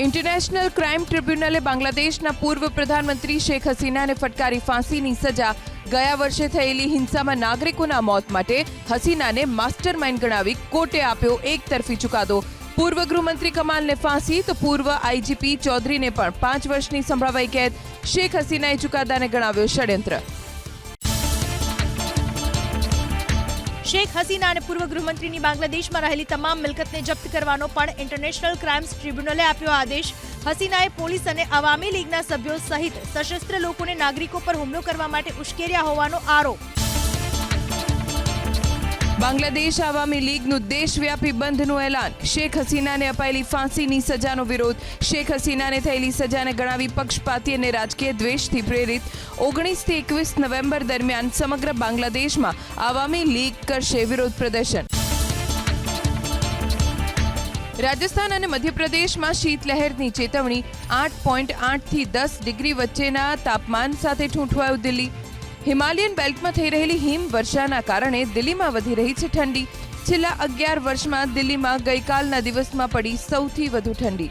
International crime ટ્રિબ્યુનલે બાંગ્લાદેશના પૂર્વ પ્રધાનમંત્રી શેખ હસીનાને ફટકારી ફાંસીની સજા. ગયા વર્ષે થયેલી હિંસામાં નાગરિકોના મોત માટે હસીનાને માસ્ટર માઇન્ડ ગણાવી કોર્ટે આપ્યો એક તરફી ચુકાદો. પૂર્વ ગૃહમંત્રી કમાલને ફાંસી તો પૂર્વ આઈજીપી ચૌધરીને પણ પાંચ વર્ષની સંભળાવાઈ કેદ. શેખ હસીનાએ ચુકાદાને ગણાવ્યો ષડયંત્ર. શેખ હસીના અને પૂર્વ ગૃહમંત્રીની બાંગ્લાદેશમાં રહેલી તમામ મિલકતને જપ્ત કરવાનો પણ ઇન્ટરનેશનલ ક્રાઇમ્સ ટ્રિબ્યુનલે આપ્યો આદેશ. હસીનાએ પોલીસ અને અવામી લીગના સભ્યો સહિત સશસ્ત્ર લોકોને નાગરિકો પર હુમલો કરવા માટે ઉશ્કેર્યા હોવાનો આરોપ. બાંગ્લાદેશ આવામી લીગનું દેશવ્યાપી બંધનું એલાન. શેખ હસીનાને અપાયેલી ફાંસીની સજાનો વિરોધ. શેખ હસીનાને થયેલી સજાને ગણાવી પક્ષપાતી અને રાજકીય દ્વેષથી પ્રેરિત. ઓગણીસથી એકવીસ નવેમ્બર દરમિયાન સમગ્ર બાંગ્લાદેશમાં આવામી લીગ કરશે વિરોધ પ્રદર્શન. રાજસ્થાન અને મધ્યપ્રદેશમાં શીતલહેરની ચેતવણી. આઠ પોઈન્ટ આઠથી દસ ડિગ્રી વચ્ચેના તાપમાન સાથે ઠૂંઠવાયું દિલ્હી. હિમાલયન બેલ્ટમાં થઈ રહેલી હિમ વર્ષાના કારણે દિલ્હીમાં વધી રહી છે ઠંડી. છેલ્લા અગિયાર વર્ષમાં દિલ્હીમાં ગઈકાલના દિવસમાં પડી સૌથી વધુ ઠંડી.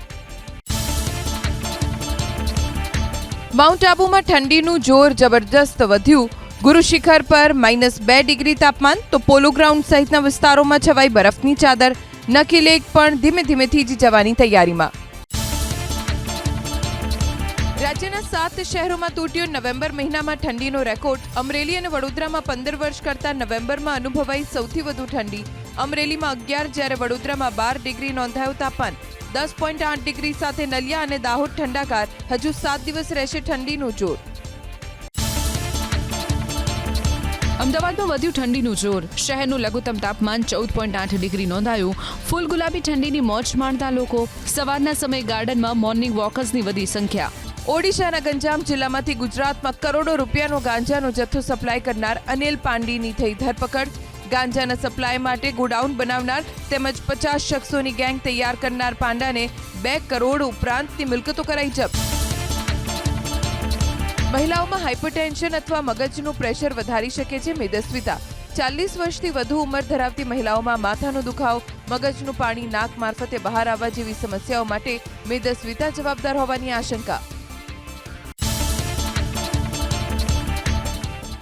માઉન્ટ આબુમાં ઠંડીનું જોર જબરજસ્ત વધ્યું. ગુરુ શિખર પર માઇનસ બે ડિગ્રી તાપમાન, તો પોલો ગ્રાઉન્ડ સહિતના વિસ્તારોમાં છવાઈ બરફની ચાદર. નકી લેક પણ ધીમે ધીમે થીજી જવાની તૈયારીમાં. રાજ્યના સાત શહેરોમાં તૂટ્યો નવેમ્બર મહિનામાં ઠંડીનો રેકોર્ડ. અમરેલી અને વડોદરામાં પંદર વર્ષ કરતા નવેમ્બરમાં અનુભવાઈ સૌથી વધુ ઠંડી. અમરેલીમાં અગિયાર, જ્યારે વડોદરામાં બાર ડિગ્રી નોંધાયું તાપમાન. દસ પોઈન્ટ આઠ ડિગ્રી સાથે નલિયા અને દાહોદ ઠંડાકાર. હજુ સાત દિવસ રહેશે ઠંડીનું જોર. અમદાવાદમાં વધ્યું ઠંડીનું જોર. શહેરનું લઘુત્તમ તાપમાન ચૌદ પોઈન્ટ આઠ ડિગ્રી નોંધાયું. ફૂલ ગુલાબી ઠંડીની મોજ માણતા લોકો. સવારના સમયે ગાર્ડનમાં મોર્નિંગ વોકર્સની વધી સંખ્યા. ઓડિશાના ગંજામ જિલ્લામાંથી ગુજરાતમાં કરોડો રૂપિયાનો ગાંજાનો જથ્થો સપ્લાય કરનાર અનિલ પાંડીની થઈ ધરપકડ. ગાંજાના સપ્લાય માટે ગોડાઉન બનાવનાર તેમજ પચાસ શખ્સોની ગેંગ તૈયાર કરનાર પાંડાને બે કરોડ ઉપરાંતની મિલકતો કરાઈ જપ્ત. મહિલાઓમાં હાઇપરટેન્શન અથવા મગજનું પ્રેશર વધારી શકે છે મેદસ્વીતા. ચાલીસ વર્ષથી વધુ ઉંમર ધરાવતી મહિલાઓમાં માથાનો દુખાવો, મગજનું પાણી નાક મારફતે બહાર આવવા જેવી સમસ્યાઓ માટે મેદસ્વીતા જવાબદાર હોવાની આશંકા.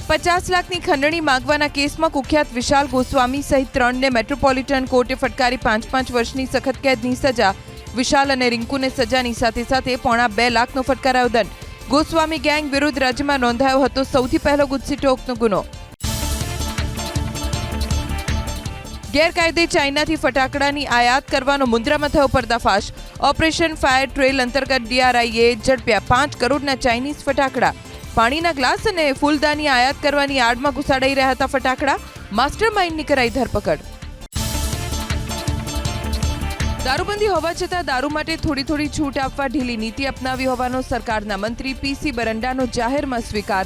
પચાસ લાખની ખંડણી માંગવાના કેસમાં કુખ્યાત વિશાલ ગોસ્વામી સહિત ત્રણને મેટ્રોપોલિટન કોર્ટે ફટકારી પાંચ પાંચ વર્ષની સખત કેદની સજા. વિશાલ અને રિંકુને સજાની સાથે સાથે પોણા બે લાખનો ફટકારાયો દંડ. ગોસ્વામી ગેંગ વિરુદ્ધ રાજ્યમાં નોંધાયો હતો સૌથી પહેલો ગુજસી ટોકનો ગુનો. ગેરકાયદે ચાઇનાથી ફટાકડાની આયાત કરવાનો મુંદ્રામાં થયો પર્દાફાશ. ઓપરેશન ફાયર ટ્રેલ અંતર્ગત ડીઆરઆઈએ ઝડપ્યા પાંચ કરોડના ચાઇનીઝ ફટાકડા. પાણીના ગ્લાસ અને ફૂલદાની આયાત કરવાની આડમાં ઘુસાડાઈ રહ્યા હતા ફટાકડા. માસ્ટર માઇન્ડની કરાઈ ધરપકડ. દારૂબંધી હોવા છતાં દારૂ માટે થોડી થોડી છૂટ આપવા ઢીલી નીતિ અપનાવી હોવાનો સરકારના મંત્રી પીસી બરંડાનો જાહેરમાં સ્વીકાર.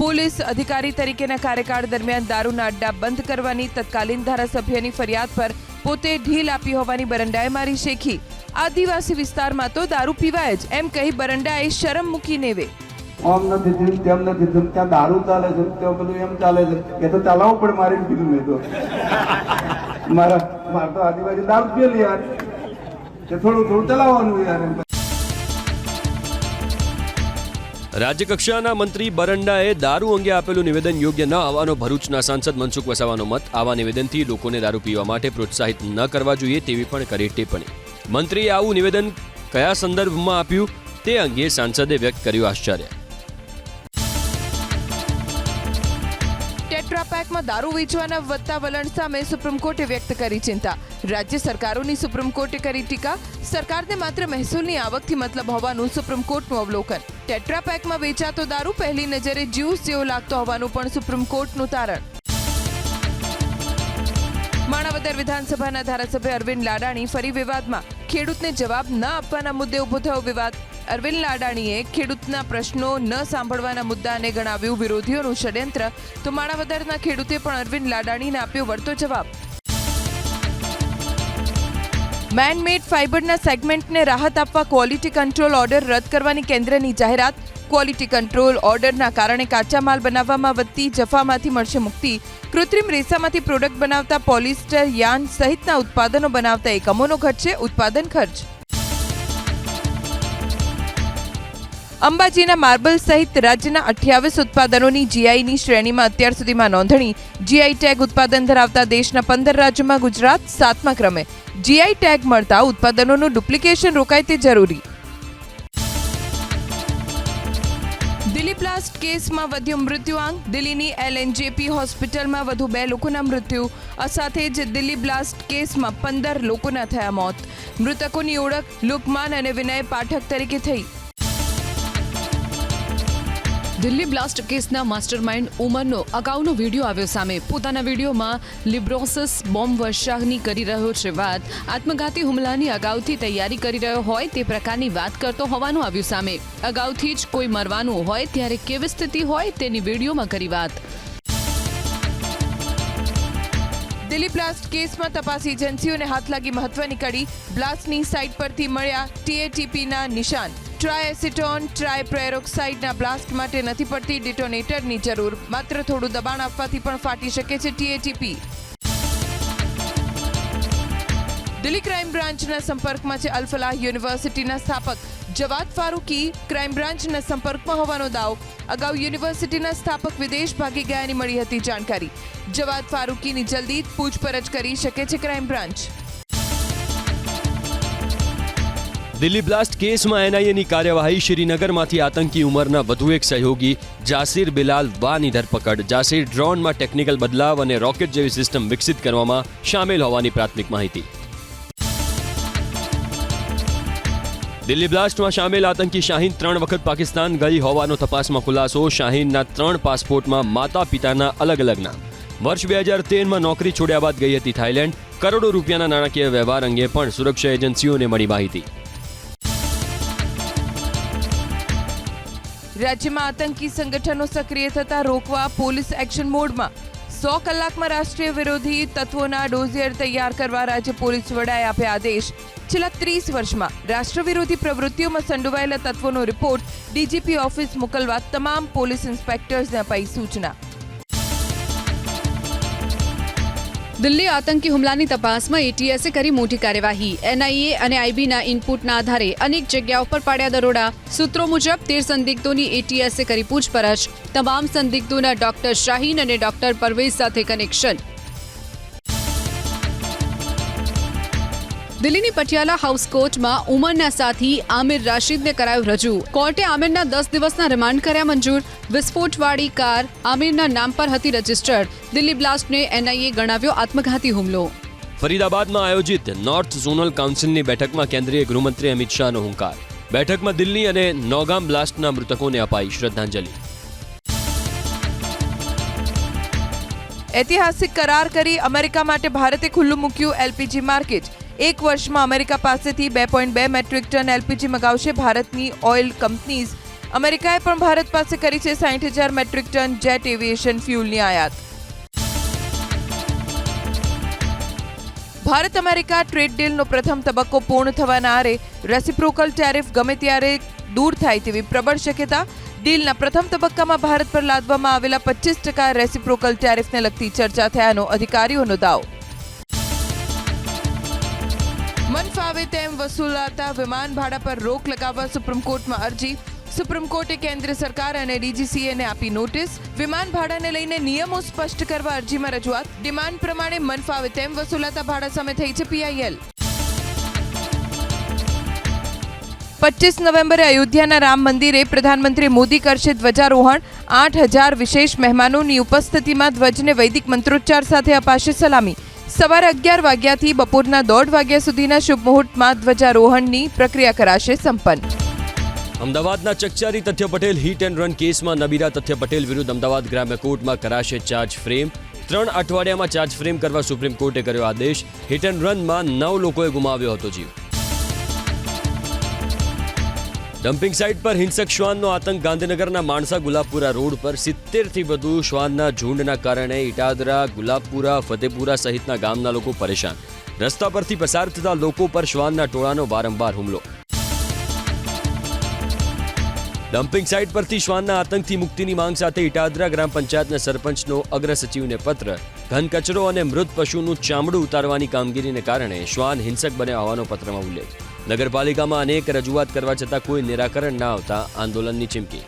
પોલીસ અધિકારી તરીકેના કાર્યકાળ દરમિયાન દારૂના અડ્ડા બંધ કરવાની તત્કાલીન ધારાસભ્યની ફરિયાદ પર પોતે ઢીલ આપી હોવાની બરંડાએ મારી શેખી. આદિવાસી વિસ્તારમાં તો દારૂ પીવાય જ, એમ કહી બરંડાએ શરમ મૂકી નેવે. આમ નથી થયું તેમ નથી થયું ત્યાં દારૂ ચાલે છે ત્યાં બધું એમ ચાલે છે. એ તો ચલાવવું પણ મારી કીધું મેં તો. મારા, મારે તો આદિવાસી દારૂ પીએ યાર. રાજ્યકક્ષાના મંત્રી બરંડાએ દારૂ અંગે આપેલું નિવેદન યોગ્ય ન આવવાનો ભરૂચના સાંસદ મનસુખ વસાવાનો મત. આવા નિવેદનથી લોકોને દારૂ પીવા માટે પ્રોત્સાહિત ન કરવા જોઈએ તેવી પણ કરી ટિપ્પણી. મંત્રીએ આવું નિવેદન કયા સંદર્ભમાં આપ્યું તે અંગે સાંસદે વ્યક્ત કર્યું આશ્ચર્ય. ટેટ્રાપેકમાં દારૂ વેચવાના વધતા વલણ સામે સુપ્રીમ કોર્ટે વ્યક્ત કરી ચિંતા. રાજ્ય સરકારોની સુપ્રીમ કોર્ટે કરી ટીકા. સરકારને માત્ર મહેસૂલની આવકથી મતલબ હોવાનું સુપ્રીમ કોર્ટનું અવલોકન. ટેટ્રાપેકમાં વેચાતો દારૂ પહેલી નજરે જ્યુસ જેવો લાગતો હોવાનું પણ સુપ્રીમ કોર્ટનું તારણ. માણાવદર વિધાનસભાના ધારાસભ્ય અરવિંદ લાડાણી ફરી વિવાદમાં. ખેડૂતને જવાબ ન આપવાના મુદ્દે ઊભો થયો વિવાદ. અરવિંદ લાડાણીએ ખેડૂતના પ્રશ્નો ન સાંભળવાના મુદ્દાને ગણાવ્યું. વિરોધીઓનું ષડયંત્ર તો માણાવદરના ખેડૂતે પણ અરવિંદ લાડાણીને આપ્યો વળતો જવાબ. મેનમેડ ફાઇબરના સેગમેન્ટને રાહત આપવા ક્વોલિટી કંટ્રોલ ઓર્ડર રદ કરવાની કેન્દ્રની જાહેરાત. ક્વોલિટી કંટ્રોલ ઓર્ડરના કારણે કાચા માલ બનાવવામાં વધતી, જફામાંથી મળશે મુક્તિ. કૃત્રિમ રેસામાંથી પ્રોડક્ટ બનાવતા પોલિસ્ટર યાન સહિતના ઉત્પાદનો બનાવતા એકમોનો ઘટશે ઉત્પાદન ખર્ચ અંબાજીના માર્બલ સહિત રાજ્યના અઠ્યાવીસ ઉત્પાદનોની જીઆઈની શ્રેણીમાં અત્યાર સુધીમાં નોંધણી. જીઆઈ ટેગ ઉત્પાદન ધરાવતા દેશના પંદર રાજ્યોમાં ગુજરાત સાતમા ક્રમે. જીઆઈ ટેગ મળતા ઉત્પાદનોનું ડુપ્લિકેશન રોકાય તે જરૂરી. દિલ્હી બ્લાસ્ટ કેસમાં વધ્યો મૃત્યુઆંક દિલ્હીની એલએનજેપી હોસ્પિટલમાં વધુ બે લોકોના મૃત્યુ. આ સાથે જ દિલ્હી બ્લાસ્ટ કેસમાં પંદર લોકોના થયા મોત. મૃતકોની ઓળખ લુકમાન અને વિનય પાઠક તરીકે થઈ. દિલ્હી બ્લાસ્ટ કેસના માસ્ટરમાઇન્ડ ઉમરનો અગાઉનો વીડિયો આવ્યો સામે. પોતાના વિડીયોમાં લિબ્રોસિસ બોમ્બ વર્ષાની કરી રહ્યો છે વાત. આત્મઘાતી હુમલાની અગાઉથી તૈયારી કરી રહ્યો હોય તે પ્રકારની વાત કરતો હોવાનું આવ્યું સામે. અગાઉથી જ કોઈ મરવાનું હોય ત્યારે કેવી સ્થિતિ હોય તેની વિડીયોમાં કરી વાત. દિલ્હી બ્લાસ્ટ કેસમાં તપાસ એજન્સીઓને હાથ લાગી મહત્વની કડી બ્લાસ્ટની સાઇટ પરથી મળ્યા ટીએટીપીના નિશાન. ટ્રાયએસિટોન ટ્રાયપ્રેરોક્સાઇડના બ્લાસ્ટ માટે નથી પડતી ડિટોનેટરની જરૂર. માત્ર થોડું દબાણ આપવાથી પણ ફાટી શકે છે ટીએટીપી દિલ્હી ક્રાઇમ બ્રાન્ચના સંપર્કમાં છે અલ્ફલાહ યુનિવર્સિટીના સ્થાપક. જવાદ ફારૂકી ક્રાઇમ બ્રાન્ચના સંપર્કમાં હોવાનો દાવો. અગાઉ યુનિવર્સિટીના સ્થાપક વિદેશ ભાગી ગયાની મળી હતી જાણકારી. જવાદ ફારૂકીની જલ્દી પૂછપરછ કરી શકે છે ક્રાઇમ બ્રાન્ચ દિલ્હી બ્લાસ્ટ કેસમાં એનઆઈએની કાર્યવાહી શ્રીનગરમાંથી આતંકી ઉંમરના વધુ એક સહયોગી જાસીર બિલાલ વાની ધરપકડ. જાસીર ડ્રોનમાં ટેકનિકલ બદલાવ અને રોકેટ જેવી સિસ્ટમ વિકસિત કરવામાં શામેલ હોવાની પ્રાથમિક માહિતી. દિલ્હી બ્લાસ્ટમાં સામેલ આતંકી શાહીન ત્રણ વખત પાકિસ્તાન ગઈ હોવાનો તપાસમાં ખુલાસો. શાહીનના ત્રણ પાસપોર્ટમાં માતા પિતાના અલગ અલગ નામ. વર્ષ બે હજાર તેરમાં નોકરી છોડ્યા બાદ ગઈ હતી થાઇલેન્ડ. કરોડો રૂપિયાના નાણાકીય વ્યવહાર અંગે પણ સુરક્ષા એજન્સીઓને મળી માહિતી. રાજ્યમાં આતંકી સંગઠનો સક્રિય થતા રોકવા પોલીસ એક્શન મોડમાં સો કલાકમાં રાષ્ટ્રીય વિરોધી તત્વોના ડોઝિયર તૈયાર કરવા રાજ્ય પોલીસ વડાએ આપ્યા આદેશ. છેલ્લા ત્રીસ વર્ષમાં રાષ્ટ્રવિરોધી પ્રવૃત્તિઓમાં સંડોવાયેલા તત્વોનો રિપોર્ટ ડીજીપી ઓફિસ મોકલવા તમામ પોલીસ ઇન્સ્પેક્ટર્સને અપાઈ સૂચના. દિલ્હી આતંકી હુમલાની તપાસમાં એટીએસે કરી મોટી કાર્યવાહી. એનઆઈએ અને આઈબીના ઇનપુટના આધારે અનેક જગ્યાઓ પર પાડ્યા દરોડા. સૂત્રો મુજબ, તેર સંદિગ્ધોની એટીએસે કરી પૂછપરછ. તમામ સંદિગ્ધોના ડોક્ટર શાહીન અને ડોક્ટર પરવેઝ સાથે કનેક્શન. દિલ્હીની પટિયાલા હાઉસ કોર્ટમાં ઉમરના સાથી આમિર રાશિદને કરાયું રજૂ. કોર્ટે આમિરના દસ દિવસના રિમાન્ડ કર્યા મંજૂર. વિસ્ફોટવાળી કાર આમિરના નામ પર હતી રજિસ્ટર્ડ. દિલ્હી બ્લાસ્ટને એનઆઈએ ગણાવ્યો આત્મઘાતી હુમલો. ફરીદાબાદમાં આયોજિત નોર્થ ઝોનલ કાઉન્સિલની બેઠકમાં કેન્દ્રીય ગૃહમંત્રી અમિત શાહનો હુંકાર. બેઠકમાં દિલ્હી અને નોગામ બ્લાસ્ટના મૃતકોને અપાઈ શ્રદ્ધાંજલિ. ઐતિહાસિક કરાર કરી અમેરિકા માટે ભારતે ખુલ્લું મૂક્યું એલપીજી માર્કેટ. એક વર્ષમાં અમેરિકા પાસેથી બે પોઈન્ટ બે મેટ્રિક ટન એલપીજી મગાવશે ભારતની ઓઇલ કંપનીઝ. અમેરિકાએ પણ ભારત પાસે કરી છે સાઠ હજાર મેટ્રિક ટન જેટ એવિએશન ફ્યુલની આયાત. ભારત અમેરિકા ટ્રેડ ડીલનો પ્રથમ તબક્કો પૂર્ણ થવાના આરે રેસિપ્રોકલ ટેરિફ ગમે ત્યારે દૂર થાય તેવી પ્રબળ શક્યતા ડીલના પ્રથમ તબક્કામાં ભારત પર લાદવામાં આવેલા પચીસ ટકા રેસિપ્રોકલ ટેરિફને લગતી ચર્ચા થયાનો અધિકારીઓનો દાવો. ફાવે તેમ વસૂલાતા વિમાન ભાડા પર રોક લગાવવા સુપ્રીમ કોર્ટમાં અરજી. સુપ્રીમ કોર્ટે કેન્દ્ર સરકાર અને ડીજીસીએને આપી નોટિસ. વિમાન ભાડાને લઈને નિયમો સ્પષ્ટ કરવા અરજીમાં રજૂઆત. ડિમાન્ડ પ્રમાણે મન ફાવે તેમ વસૂલાતા ભાડા સામે થઈ છે પીઆઈએલ પચીસ નવેમ્બરે અયોધ્યાના રામ મંદિરે પ્રધાનમંત્રી મોદી કરશે ધ્વજારોહણ. આઠ હજાર વિશેષ મહેમાનોની ઉપસ્થિતિમાં ધ્વજને વૈદિક મંત્રોચ્ચાર સાથે અપાશે સલામી. સવારે અગિયાર વાગ્યાથી બપોરના દોઢ વાગ્યા સુધીના શુભ મુહૂર્તમાં ધ્વજારોહણની પ્રક્રિયા કરાશે સંપન્ન. અમદાવાદના ચકચારી તથ્ય પટેલ હિટ એન્ડ રન કેસમાં નબીરા તથ્ય પટેલ વિરુદ્ધ અમદાવાદ ગ્રામ્ય કોર્ટમાં કરાશે ચાર્જ ફ્રેમ ત્રણ અઠવાડિયામાં ચાર્જ ફ્રેમ કરવા સુપ્રીમ કોર્ટે કર્યો આદેશ. હિટ એન્ડ રનમાં નવ લોકોએ ગુમાવ્યો હતો જીવ. ડમ્પિંગ સાઇટ પર હિંસક શ્વાનનો આતંક ગાંધીનગરના માણસા ગુલાબપુરા રોડ પર સિત્તેરથી વધુ શ્વાનના ઝુંડના કારણે ઇટાદરા ગુલાબપુરા, ફતેપુરા સહિતના ગામના લોકો પરેશાન. રસ્તા પરથી પસાર થતા લોકો પર શ્વાનના ટોળાનો વારંવાર હુમલો. ડમ્પિંગ સાઇટ પરથી શ્વાનના આતંકથી મુક્તિની માંગ સાથે ઇટાદરા ગ્રામ પંચાયતના સરપંચનો અગ્ર સચિવને પત્ર, ઘન કચરો અને મૃત પશુનું ચામડું ઉતારવાની કામગીરીને કારણે શ્વાન હિંસક બન્યા હોવાનો પત્રમાં ઉલ્લેખ. નગરપાલિકામાં અનેક રજૂઆત કરવા છતાં કોઈ નિરાકરણ ના આવતા આંદોલનની ચીમકી.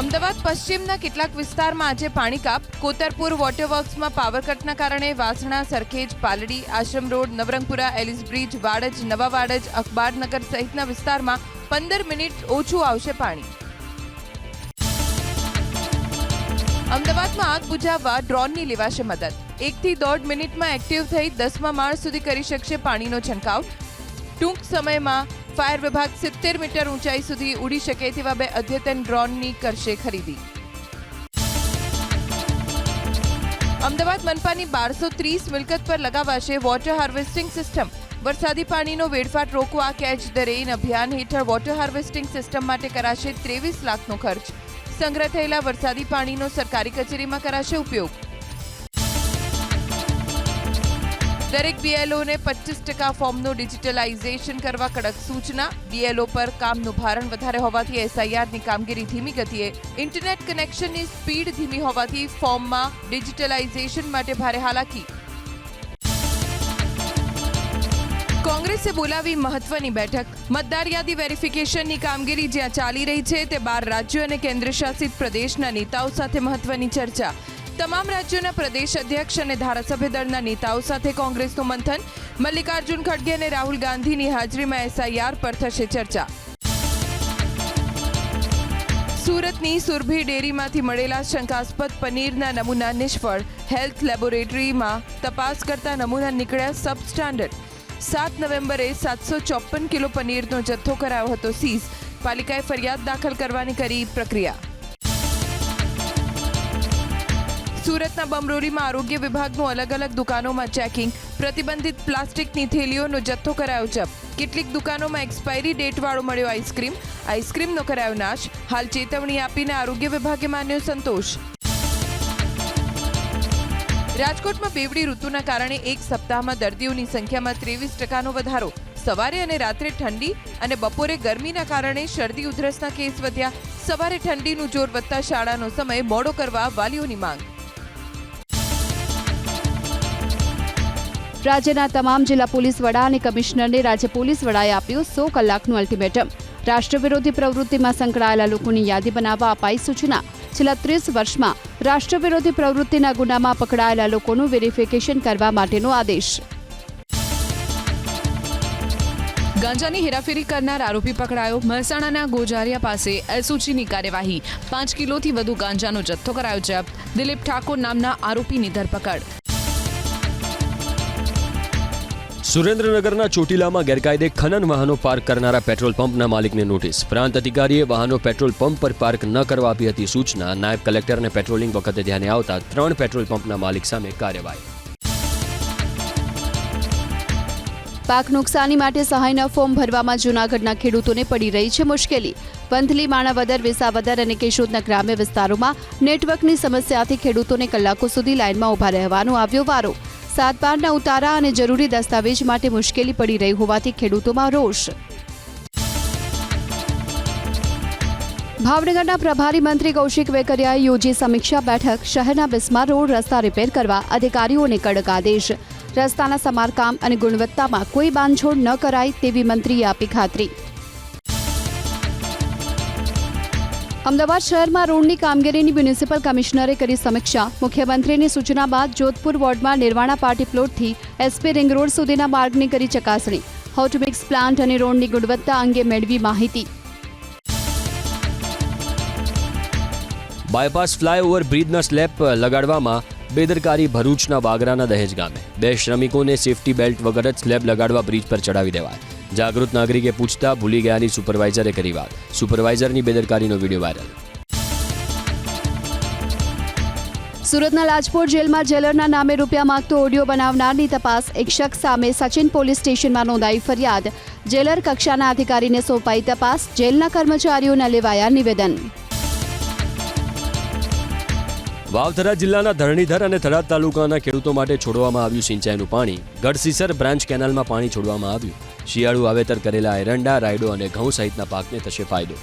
અમદાવાદ પશ્ચિમના કેટલાક વિસ્તારમાં આજે પાણી કાપ. કોતરપુર વોટરવર્ક્સમાં પાવર કટના કારણે Vasna, Sarkhej, Paldi, Ashram road, Navrangpura, Ellis bridge, Vadaj, Nava Vadaj, Akhbarnagar સહિતના વિસ્તારમાં પંદર મિનિટ ઓછું આવશે પાણી. અમદાવાદમાં આગ બુઝાવવા ડ્રોનની લેવાશે મદદ. એકથી દોઢ મિનિટમાં એક્ટિવ થઈ દસમા માળ સુધી કરી શકશે પાણીનો છંટકાવ. ટૂંક સમયમાં ફાયર વિભાગ સિત્તેર મીટર ઊંચાઈ સુધી ઉડી શકે તેવા બે અદ્યતન ડ્રોનની કરશે ખરીદી. અમદાવાદ મનપાની બારસો ત્રીસ મિલકત પર લગાવાશે વોટર હાર્વેસ્ટિંગ સિસ્ટમ વરસાદી પાણીનો વેડફાટ રોકવા કેચ ધ રેઇન અભિયાન હેઠળ વોટર હાર્વેસ્ટિંગ સિસ્ટમ માટે કરાશે ત્રેવીસ લાખનો ખર્ચ. સંગ્રહ થયેલા વરસાદી પાણીનો સરકારી કચેરીમાં કરાશે ઉપયોગ. દરેક બીએલઓને પચીસ ટકા ફોર્મનું ડિજિટલાઇઝેશન કરવા કડક સૂચના. બીએલઓ પર કામનું ભારણ વધારે હોવાથી એસઆઈઆરની કામગીરી ધીમી ગતિએ. ઇન્ટરનેટ કનેક્શનની સ્પીડ ધીમી હોવાથી ફોર્મમાં ડિજિટલાઇઝેશન માટે ભારે હાલાકી. કોંગ્રેસે બોલાવી મહત્વની બેઠક. મતદાર યાદી વેરિફિકેશનની કામગીરી જ્યાં ચાલી રહી છે તે બાર રાજ્યો અને કેન્દ્રશાસિત પ્રદેશના નેતાઓ સાથે મહત્વની ચર્ચા. તમામ રાજ્યોના પ્રદેશ અધ્યક્ષ અને ધારાસભ્ય દળના નેતાઓ સાથે કોંગ્રેસનું મંથન. મલ્લિકાર્જુન ખડગે અને રાહુલ ગાંધીની હાજરીમાં એસઆઈઆર પર થશે ચર્ચા. સુરતની સુરભી ડેરીમાંથી મળેલા શંકાસ્પદ પનીરના નમૂના નિષ્ફળ. હેલ્થ લેબોરેટરીમાં તપાસ કરતા નમૂના નીકળ્યા સબસ્ટાન્ડર્ડ. સાત નવેમ્બરે સાતસો ચોપન કિલો પનીરનો જથ્થો કરાયો હતો સીઝ. પાલિકાએ ફરિયાદ દાખલ કરવાની કરી પ્રક્રિયા. સુરતના બમરોરીમાં આરોગ્ય વિભાગનું અલગ અલગ દુકાનોમાં ચેકિંગ, પ્રતિબંધિત પ્લાસ્ટિકની થેલીઓનો જથ્થો કરાયો જપ કેટલીક દુકાનોમાં એક્સપાયરી ડેટવાળો મળ્યો આઈસ્ક્રીમ. આઈસ્ક્રીમનો કરાયો નાશ. હાલ ચેતવણી આપીને આરોગ્ય વિભાગે માન્યો સંતોષ. રાજકોટમાં બેવડી ઋતુના કારણે એક સપ્તાહમાં દર્દીઓની સંખ્યામાં ત્રેવીસ ટકાનો વધારો. સવારે અને રાત્રે ઠંડી અને બપોરે ગરમીના કારણે શરદી ઉધરસના કેસ વધ્યા. સવારે ઠંડીનું જોર વધતા શાળાનો સમય મોડો કરવા વાલીઓની માંગ. રાજ્યના તમામ જિલ્લા પોલીસ વડા અને કમિશનરને રાજ્ય પોલીસ વડાએ આપ્યું સો કલાકનું અલ્ટિમેટમ. રાષ્ટ્રવિરોધી પ્રવૃત્તિમાં સંકળાયેલા લોકોની યાદી બનાવવા અપાઈ સૂચના. છેલ્લા ત્રીસ વર્ષમાં રાષ્ટ્ર વિરોધી પ્રવૃત્તિના ગુનામાં પકડાયેલા લોકોનું વેરિફિકેશન કરવા માટેનો આદેશ. ગાંજાની હેરાફેરી કરનાર આરોપી પકડાયો મહેસાણાના ગોજારિયા પાસે એસઓજીની કાર્યવાહી. પાંચ કિલોથી વધુ ગાંજાનો જથ્થો કરાયો જપ્ત. દિલીપ ઠાકોર નામના આરોપીની ધરપકડ. સુરેન્દ્રનગરના ચોટીલામાં ગેરકાયદે ખનન વાહનો પાર્ક કરનારા પેટ્રોલ પંપના માલિકને નોટિસ. પ્રાંત અધિકારીએ વાહનો પેટ્રોલ પંપ પર પાર્ક ન કરવા આપી હતી સૂચના. નાયબ કલેક્ટરને પેટ્રોલિંગ વખતે ધ્યાને આવતા ત્રણ પેટ્રોલ પંપના માલિક સામે કાર્યવાહી. પાક નુકસાની માટે સહાયના ફોર્મ ભરવામાં જૂનાગઢના ખેડૂતોને પડી રહી છે મુશ્કેલી. વંથલી માણાવદર, વિસાવદર અને કેશોદના ગ્રામ્ય વિસ્તારોમાં નેટવર્કની સમસ્યાથી ખેડૂતોને કલાકો સુધી લાઇનમાં ઊભા રહેવાનો આવ્યો વારો. સાત બારના ઉતારા અને જરૂરી દસ્તાવેજ માટે મુશ્કેલી પડી રહી હોવાથી ખેડૂતોમાં રોષ. ભાવનગરના પ્રભારી મંત્રી કૌશિક વેકરિયાએ યોજી સમીક્ષા બેઠક શહેરના બિસ્માર રોડ રસ્તા રિપેર કરવા અધિકારીઓને કડક આદેશ. રસ્તાના સમારકામ અને ગુણવત્તામાં કોઈ બાંધછોડ ન કરાય તેવી મંત્રીએ આપી ખાતરી. અમદાવાદ શહેરમાં રોડની કામગીરીની મ્યુનિસિપલ કમિશનરે કરી સમીક્ષા. મુખ્યમંત્રીની સૂચના બાદ જોધપુર વોર્ડમાં નિર્વાણા પાર્ટી પ્લોટથી એસપી રિંગ રોડ સુધીના માર્ગની કરી ચકાસણી. હોટમિક્સ પ્લાન્ટ અને રોડની ગુણવત્તા અંગે મેળવી માહિતી. બાયપાસ ફ્લાયઓવર બ્રિજના સ્લેબ લગાડવામાં બેદરકારી ભરૂચના વાગરાના દહેજ ગામે. બે શ્રમિકોને સેફટી બેલ્ટ વગર જ સ્લેબ લગાડવા બ્રિજ પર ચડાવી દેવાય. જાગૃત નાગરિકે પૂછતા ભૂલી ગયાની સુપરવાઇઝરે કરી વાત. સુપરવાઇઝરની બેદરકારીનો વીડિયો વાયરલ. સુરતના લાજપોર જેલમાં જેલરના નામે રૂપિયા માંગતો ઓડિયો બનાવનારની તપાસ એક શખ્સ સામે સચિન પોલીસ સ્ટેશનમાં નોંધાઈ ફરિયાદ. જેલર કક્ષાના અધિકારીને સોંપાઈ તપાસ. જેલના કર્મચારીઓના લેવાયા નિવેદન. વાવથરા જિલ્લાના ધરણીધર અને થરાદ તાલુકાના ખેડૂતો માટે છોડવામાં આવ્યું સિંચાઈનું પાણી. ગઢસીસર બ્રાન્ચ કેનાલમાં પાણી છોડવામાં આવ્યું. શિયાળુ વાવેતર કરેલા એરંડા, રાયડો અને ઘઉં સહિતના પાકને થશે ફાયદો.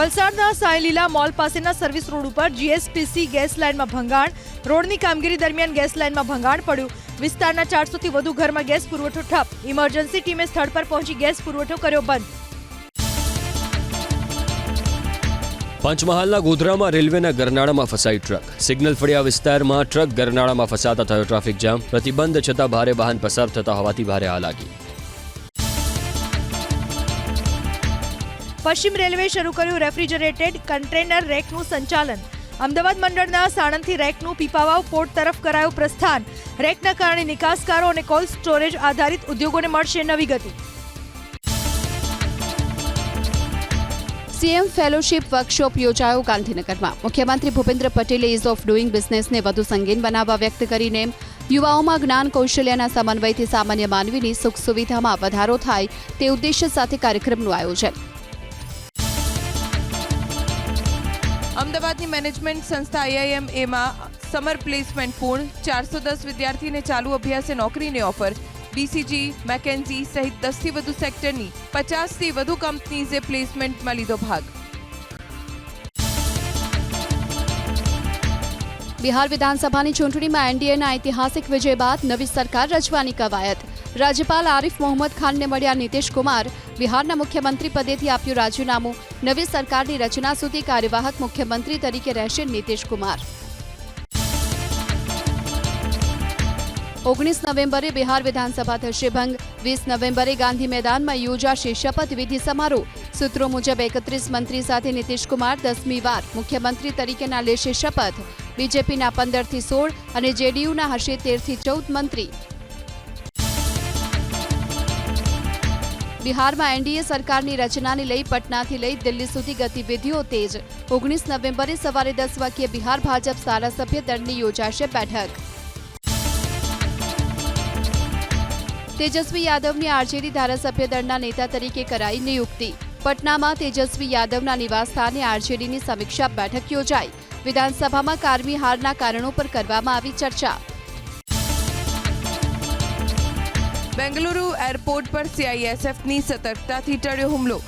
વલસાડના સાયલીલા મોલ પાસેના સર્વિસ રોડ ઉપર જીએસપીસી ગેસ લાઇનમાં ભંગાણ. રોડની કામગીરી દરમિયાન ગેસ લાઇનમાં ભંગાણ પડ્યું. વિસ્તારના ચારસોથી વધુ ઘરમાં ગેસ પુરવઠો ઠપ. ઇમરજન્સી ટીમે સ્થળ પર પહોંચી ગેસ પુરવઠો કર્યો બંધ. પંચમહાલના ગોધરામાં રેલવેના ગરનાળામાં ફસાઈ ટ્રક. સિગ્નલ ફળિયા વિસ્તારમાં ટ્રક ગરનાળામાં ફસાતા થયો ટ્રાફિક જામ. પ્રતિબંધ છતાં ભારે વાહન પસાર થતા હોવાથી ભારે હાલાકી. પશ્ચિમ રેલવે શરૂ કર્યું રેફ્રિજરેટેડ કન્ટેનર રેકનું સંચાલન. અમદાવાદ મંડળના સાણંદથી રેકનું પીપાવાવ પોર્ટ તરફ કરાયું પ્રસ્થાન. રેકના કારણે નિકાસકારો અને કોલ્ડ સ્ટોરેજ આધારિત ઉદ્યોગોને મળશે નવી ગતિ. સીએમ ફેલોશીપ વર્કશોપ યોજાયો ગાંધીનગરમાં. મુખ્યમંત્રી ભૂપેન્દ્ર પટેલે ઇઝ ઓફ ડુઇંગ બિઝનેસને વધુ સંગીન બનાવવા વ્યક્ત કરીને યુવાઓમાં જ્ઞાન કૌશલ્યના સમન્વયથી સામાન્ય માનવીની સુખ સુવિધામાં વધારો થાય તે ઉદ્દેશ્ય સાથે કાર્યક્રમનું આયોજન. અમદાવાદની મેનેજમેન્ટ સંસ્થા આઈઆઈએમ એમાં સમર પ્લેસમેન્ટ પૂર્ણ. ચારસો દસ વિદ્યાર્થીને ચાલુ અભ્યાસે નોકરીની ઓફર. બીસીજી મેકેન્ઝી સહિત દસથી વધુ સેક્ટરની, પચાસથી વધુ કંપનીઝે પ્લેસમેન્ટમાં લીધો ભાગ. બિહાર વિધાનસભાની ચૂંટણીમાં એનડીએના ઐતિહાસિક વિજય બાદ નવી સરકાર રચવાની કવાયત. રાજ્યપાલ આરિફ મોહમ્મદ ખાનને મળ્યા નીતિશ કુમાર, બિહારના મુખ્યમંત્રી પદેથી આપ્યું રાજીનામું. નવી સરકારની રચના સુધી કાર્યવાહક મુખ્યમંત્રી તરીકે રહેશે નીતિશ કુમાર. ઓગણીસ નવેમ્બરે બિહાર વિધાનસભા થશે ભંગ. વીસ નવેમ્બરે ગાંધી મેદાનમાં યોજાશે શપથવિધિ સમારોહ. સૂત્રો મુજબ એકત્રીસ મંત્રી સાથે નીતિશકુમાર દસમી વાર મુખ્યમંત્રી તરીકેના લેશે શપથ. બીજેપીના પંદરથી સોળ અને જેડીયુના હશે તેરથી ચૌદ મંત્રી. બિહારમાં એનડીએ સરકારની રચનાને લઈ પટનાથી લઈ દિલ્હી સુધી ગતિવિધિઓ તેજ. ઓગણીસ નવેમ્બરે સવારે દસ વાગ્યે બિહાર ભાજપ ધારાસભ્ય દળની યોજાશે બેઠક. તેજસ્વી યાદવની આરજેડી ધારાસભ્ય દળના નેતા તરીકે કરાઈ નિયુક્તિ. પટનામાં તેજસ્વી યાદવના નિવાસસ્થાને આરજેડીની સમીક્ષા બેઠક યોજાઈ. વિધાનસભામાં કારમી હારના કારણો પર કરવામાં આવી ચર્ચા. બેંગલુરુ એરપોર્ટ પર સીઆઈએસએફની સતર્કતાથી ટળ્યો હુમલો.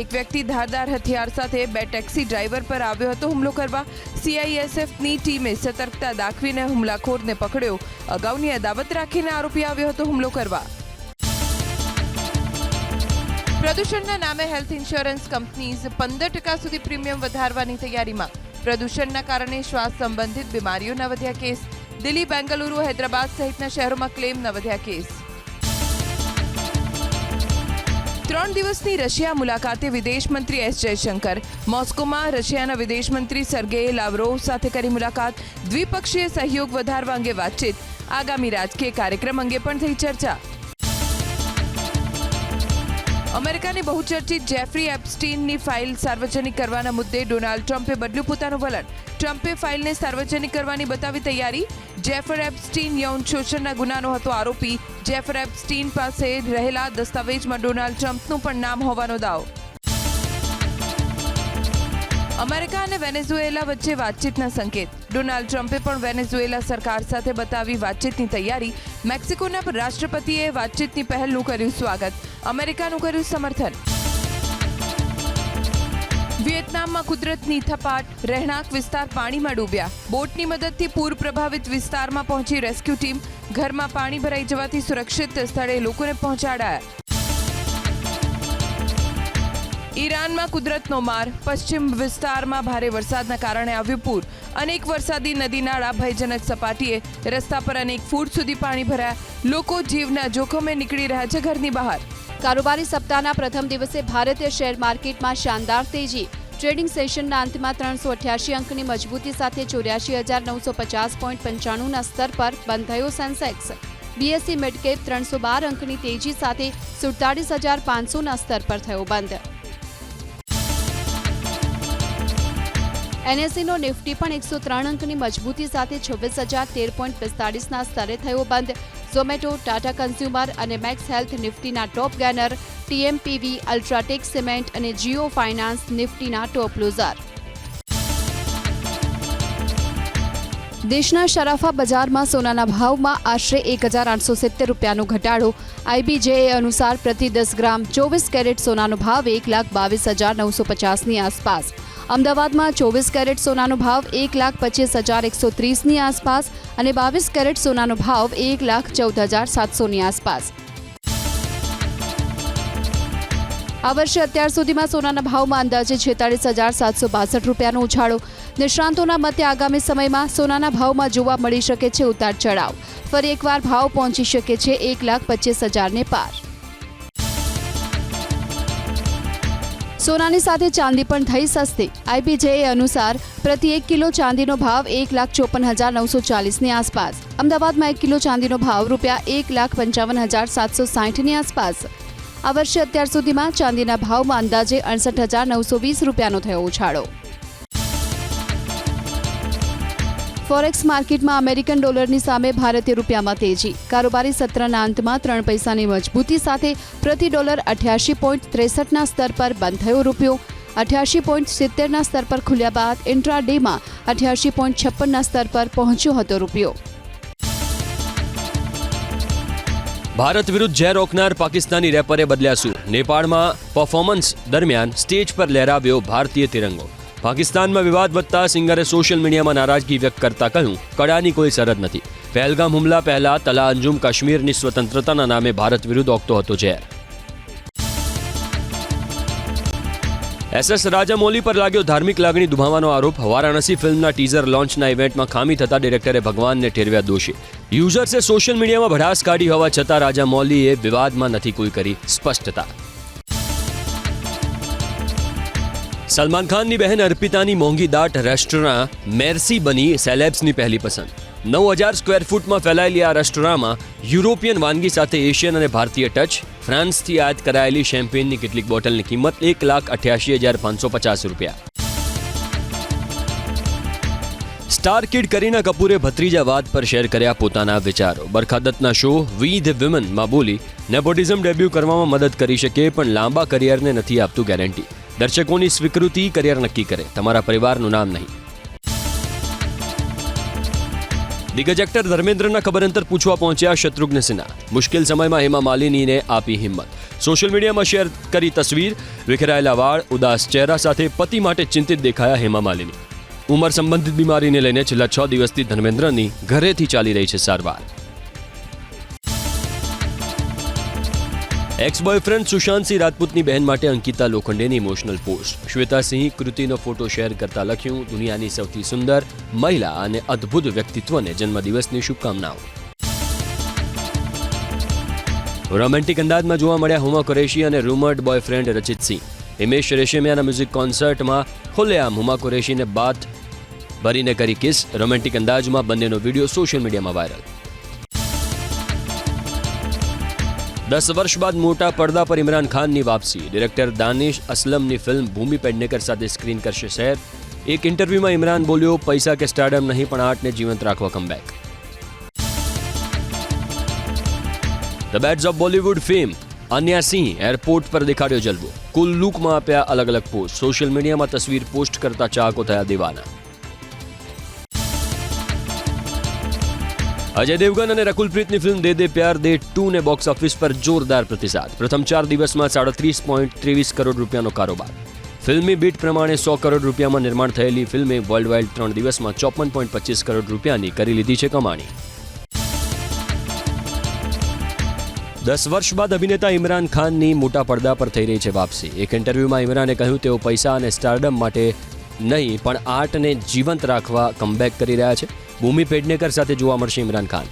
એક વ્યક્તિ ધારદાર હથિયાર સાથે બે ટેક્સી ડ્રાઈવર પર આવ્યો હતો. હુમલો કરવા સીઆઈએસએફની ટીમે સતર્કતા દાખવીને હુમલાખોરને પકડ્યો. અગાઉની અદાવત રાખીને આરોપી આવ્યો હતો હુમલો કરવા. પ્રદૂષણના નામે હેલ્થ ઇન્સ્યોરન્સ કંપનીઝ પંદર ટકા સુધી પ્રીમિયમ વધારવાની તૈયારીમાં. પ્રદૂષણના કારણે શ્વાસ સંબંધિત બીમારીઓના વધ્યા કેસ. દિલ્હી, બેંગલુરુ, હૈદરાબાદ સહિતના શહેરોમાં ક્લેમના વધ્યા કેસ. ત્રણ દિવસની રશિયા મુલાકાતે વિદેશમંત્રી એસ જયશંકર. મોસ્કોમાં રશિયાના વિદેશ મંત્રી સર્ગેય લાવરોવ સાથે કરી મુલાકાત. દ્વિપક્ષીય સહયોગ વધારવા અંગે વાતચીત. આગામી રાજકીય કાર્યક્રમ અંગે પણ થઈ ચર્ચા. અમેરિકાની બહુચર્ચિત જેફરી એપસ્ટીનની ફાઇલ સાર્વજનિક કરવાના મુદ્દે ડોનાલ્ડ ટ્રમ્પે બદલ્યું પોતાનું વલણ. ટ્રમ્પે ફાઇલને સાર્વજનિક કરવાની બતાવી તૈયારી. જેફર એપસ્ટીન યૌન શોષણના ગુનાનો હતો આરોપી. જેફર એપસ્ટીન પાસે રહેલા દસ્તાવેજમાં ડોનાલ્ડ ટ્રમ્પનું પણ નામ હોવાનો દાવો. અમેરિકા અને વેનેઝુએલા વચ્ચે વાતચીતના સંકેત. ડોનાલ્ડ ટ્રમ્પે પણ વેનેઝુએલા સરકાર સાથે બતાવી વાતચીતની તૈયારી. મેક્સિકોના રાષ્ટ્રપતિએ વાતચીતની પહેલનું કર્યું સ્વાગત. અમેરિકાનું કર્યું સમર્થન. વિયેતનામમાં કુદરતની થપાટ, રહેણાંક વિસ્તાર પાણીમાં ડૂબ્યા. બોટની મદદથી પૂર પ્રભાવિત વિસ્તારમાં પહોંચી રેસ્ક્યુ ટીમ. ઘરમાં પાણી ભરાઈ જવાથી સુરક્ષિત સ્થળે લોકોને પહોંચાડાયા. ઈરાનમાં કુદરતનો માર. પશ્ચિમ વિસ્તારમાં ભારે વરસાદના કારણે આવ્યું પૂર. અનેક વરસાદી નદી નાળા ભયજનક સપાટીએ રસ્તા પર અનેક ફૂટ સુધી પાણી ભરાયા. લોકો જીવના જોખમે નીકળી રહ્યા છે ઘરની બહાર. કારોબારી સપ્તાહના પ્રથમ દિવસે ભારતીય શેર માર્કેટમાં શાનદાર તેજી. ટ્રેડિંગ સેશનના અંતમાં ત્રણસો અઠ્યાસી અંકની મજબૂતી સાથે ચોર્યાસી હજાર નવસો પચાસ પોઈન્ટ પંચાણુંના સ્તર પર બંધ થયો સેન્સેક્સ. બીએસસી મિડકેપ ત્રણસો બાર અંકની તેજી સાથે સુડતાલીસ હજાર પાંચસોના સ્તર પર થયો બંધ. એનએસસીનો નિફ્ટી પણ એકસો ત્રણ અંકની મજબૂતી સાથે છવ્વીસ હજાર તેર પોઈન્ટ પિસ્તાળીસના સ્તરે થયો બંધ. ઝોમેટો ટાટા કન્ઝ્યુમર અને Max health નિફ્ટીના top gainer TMPV UltraTech cement અને જીઓ ફાઇનાન્સ નિફ્ટીના ટોપ લૂઝર દેશના શરાફા બજારમાં સોનાના ભાવમાં આશરે એક હજાર આઠસો સિત્તેર રૂપિયાનો ઘટાડો. આઈબીજેએ અનુસાર પ્રતિ દસ ગ્રામ ચોવીસ કેરેટ સોનાનો ભાવ એક લાખ બાવીસ હજાર નવસો પચાસની આસપાસ. અમદાવાદમાં ચોવીસ કેરેટ સોનાનો ભાવ એક લાખ પચીસ હજાર એકસો ત્રીસની આસપાસ અને બાવીસ કેરેટ સોનાનો ભાવ એક લાખ ચૌદ હજાર સાતસોની આસપાસ. આ વર્ષે અત્યાર સુધીમાં સોનાના ભાવમાં અંદાજે છેતાળીસ હજાર સાતસો બાસઠ રૂપિયાનો ઉછાળો. નિષ્ણાંતોના મતે આગામી સમયમાં સોનાના ભાવમાં જોવા મળી શકે છે ઉતાર ચઢાવ. ફરી એકવાર ભાવ પહોંચી શકે છે એક લાખ પચીસ હજારને પાર. સોનાની સાથે ચાંદી પણ થઈ સસ્તી. આઈબીજેએ અનુસાર, પ્રતિ એક કિલો ચાંદીનો ભાવ એક લાખ ચોપન હજાર નવસો ચાલીસની આસપાસ. અમદાવાદમાં એક કિલો ચાંદીનો ભાવ રૂપિયા એક લાખ પંચાવન હજાર સાતસો સાઠની આસપાસ. આ વર્ષે અત્યાર સુધીમાં ચાંદીના ભાવમાં અંદાજે અડસઠ હજાર નવસો વીસ રૂપિયાનો થયો ઉછાળો. ફોરેક્સ માર્કેટમાં અમેરિકન ડોલરની સામે ભારતીય રૂપિયામાં તેજી. કારોબારી સત્રના અંતમાં ત્રણ પૈસાની મજબૂતી સાથે પ્રતિ ડોલર અઠ્યાસી પોઈન્ટ ત્રેસઠના સ્તર પર બંધ થયો રૂપિયો. અઠ્યાસી પોઈન્ટ સિત્તેરના સ્તર પર ખુલ્યા બાદ ઇન્ટ્રા ડેમાં અઠ્યાસી પોઈન્ટ છપ્પનના સ્તર પર પહોંચ્યો હતો રૂપિયો. ભારત વિરુદ્ધ ઝેર રોકનાર પાકિસ્તાની રેપરે બદલ્યા શું? નેપાળમાં પરફોર્મન્સ દરમિયાન સ્ટેજ પર લહેરાવ્યો ભારતીય તિરંગો. પાકિસ્તાનમાં વિવાદ વધતા સિંગરે સોશિયલ મીડિયામાં નારાજગી વ્યક્ત કરતા કહ્યું, કડાની કોઈ સરહદ નથી. પહેલગામ હુમલા પહેલા તલા અંજુમ કાશ્મીરની સ્વતંત્રતાના નામે ભારત વિરુદ્ધ ઓગતો હતો ઝેર. એસએસ રાજામૌલી પર લાગ્યો ધાર્મિક લાગણી દુભાવવાનો આરોપ. વારાણસી ફિલ્મના ટીઝર લોન્ચના ઇવેન્ટમાં ખામી થતા ડિરેક્ટરે ભગવાનને ઠેરવ્યા દોષી. યુઝર્સે સોશિયલ મીડિયામાં ભડાસ કાઢી હોવા છતાં રાજામૌલીએ વિવાદમાં નથી કોઈ કરી સ્પષ્ટતા. સલમાન ખાનની બહેન અર્પિતાની મોંઘી દાટ રેસ્ટોરાં મેર્સી બની સેલેબ્સની પહેલી પસંદ. નવ હજાર સ્ક્વેર ફૂટમાં ફેલાયેલી આ રેસ્ટોરાંમાં યુરોપિયન વાનગી સાથે એશિયન અને ભારતીય ટચ, ફ્રાન્સથી આયાત કરાયેલી શેમ્પેનની કેટલીક બોટલની કિંમત એક લાખ અઠ્યાસી હજાર પાંચસો પચાસ રૂપિયા. સ્ટાર કિડ કરીના કપૂરે ભત્રીજા વાત પર શેર કર્યા પોતાના વિચારો. બરખાદતના શો વી ધ વિમનમાં બોલી નેપોટિઝમ ડેબ્યુ કરવામાં મદદ કરી શકે, પણ લાંબા કરિયરને નથી આપતું ગેરંટી દર્શકોની સ્વીકૃતિ કરિયર નક્કી કરે. તમારા પરિવારનું નામ નહીં. દિગ્ગજ એક્ટર ધર્મેન્દ્રના ખબર અંતર પૂછવા પહોંચ્યા શત્રુઘ્ન સિન્હા. મુશ્કેલ સમયમાં હેમા માલિનીને આપી હિંમત. સોશિયલ મીડિયામાં શેર કરી તસવીર, વિખેરાયેલા વાળ, ઉદાસ ચહેરા સાથે પતિ માટે ચિંતિત દેખાયા હેમા માલિની. ઉંમર સંબંધિત બીમારીને લઈને છેલ્લા છ દિવસથી ધર્મેન્દ્રની ઘરેથી ચાલી રહી છે સારવાર. એક્સ બોયફ્રેન્ડ સુશાંતસિંહ રાજપૂતની બહેન માટે અંકિતા લોખંડેની ઇમોશનલ પોસ્ટ શ્વેતા સિંહ કૃતિનો ફોટો શેર કરતા લખ્યું, દુનિયાની સૌથી સુંદર મહિલા અને અદ્ભુત વ્યક્તિત્વને જન્મદિવસની શુભકામનાઓ. રોમેન્ટિક અંદાજમાં જોવા મળ્યા હુમા કુરેશી અને રૂમર્ડ બોયફ્રેન્ડ રચિત સિંહ હિમેશ રેશમિયાના મ્યુઝિક કોન્સર્ટમાં ખુલ્લેઆમ હુમા કુરેશીને બાત ભરીને કરી કિસ રોમેન્ટિક અંદાજમાં બંનેનો વીડિયો સોશિયલ મીડિયામાં વાયરલ દસ વર્ષ બાદ મોટા પડદા પર ઇમરાન ખાનની વાપસી. ડિરેક્ટર દાનિશ અસલમની ફિલ્મ ભૂમિ પેડનેકર સાથે સ્ક્રીન કરશે શેર એક ઇન્ટરવ્યુમાં ઇમરાન બોલ્યો, પૈસા કે સ્ટાર્ડમ નહીં, પણ આર્ટને જીવંત રાખવા comeback the bads of Bollywood fame Anya Singh airport પર દેખાડ્યો જલવો. કુલ લુકમાં આપ્યા અલગ અલગ પોસ્ટ સોશિયલ મીડિયામાં તસવીર પોસ્ટ કરતા ચાહકો થયા દીવાના. અજય દેવગન અને રકુલપ્રીતની ફિલ્મ દે દે પ્યાર દે ટુ ને બોક્સ ઓફિસ પર જોરદાર પ્રતિસાદ. પ્રથમ ચાર દિવસમાં સાડત્રીસ પોઈન્ટ ત્રેવીસ કરોડ રૂપિયાનો કારોબાર. ફિલ્મી બીટ પ્રમાણે સો કરોડ રૂપિયામાં નિર્માણ થયેલી ફિલ્મે વર્લ્ડ વાઇડ ત્રણ દિવસમાં ચોપન પોઈન્ટ પચીસ કરોડ રૂપિયાની કરી લીધી છે કમાણી. દસ વર્ષ બાદ અભિનેતા ઇમરાન ખાનની મોટા પડદા પર થઈ રહી છે વાપસી. એક ઇન્ટરવ્યુમાં ઇમરાને કહ્યું, તેઓ પૈસા અને સ્ટારડમ માટે નહીં, પણ આર્ટને જીવંત રાખવા કમબેક કરી રહ્યા છે. ભૂમિ પેડનેકર સાથે જોવા મળશે ઇમરાન ખાન.